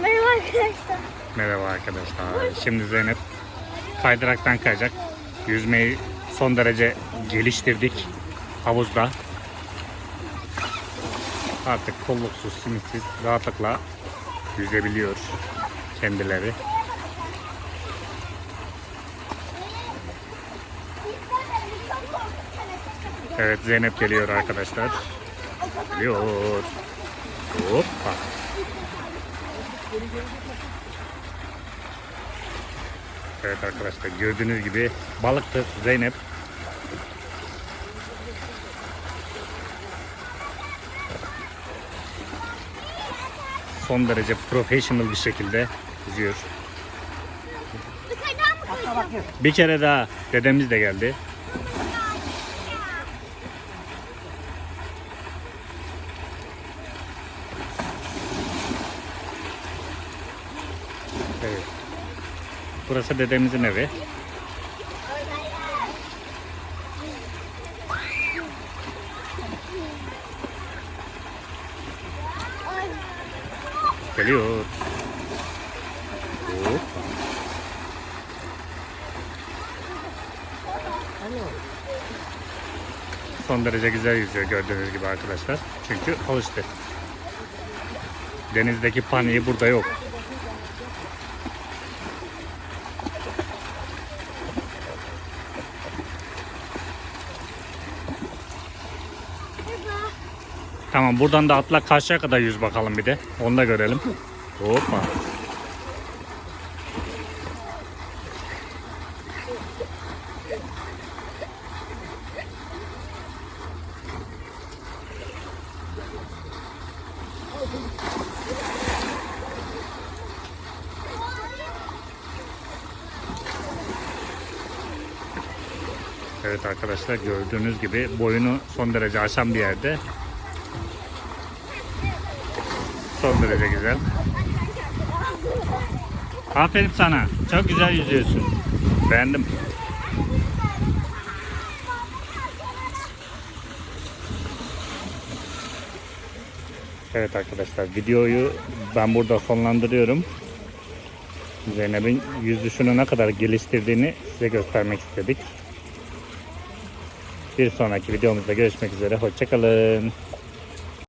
Merhaba arkadaşlar. Merhaba arkadaşlar. Şimdi Zeynep kaydıraktan kayacak. Yüzmeyi son derece geliştirdik havuzda. Artık kolluksuz, simitsiz rahatlıkla yüzebiliyor kendileri. Evet Zeynep geliyor arkadaşlar. Geliyor. Hoppa. Evet arkadaşlar gördüğünüz gibi balıktır Zeynep. Son derece professional bir şekilde yüzüyor. Bir kere daha dedemiz de geldi. Evet. Burası dedemizin evi. Geliyor. Son derece güzel yüzüyor gördüğünüz gibi arkadaşlar. Çünkü alıştı. Denizdeki paniği burada yok. Tamam buradan da atla karşıya kadar yüz bakalım bir de. Onu da görelim. Hoppa. Evet arkadaşlar gördüğünüz gibi boyunu son derece aşan bir yerde. Son derece güzel. Aferin sana. Çok güzel yüzüyorsun. Beğendim. Evet arkadaşlar videoyu ben burada sonlandırıyorum. Zeynep'in yüzüşünü ne kadar geliştirdiğini size göstermek istedik. Bir sonraki videomuzda görüşmek üzere. Hoşçakalın.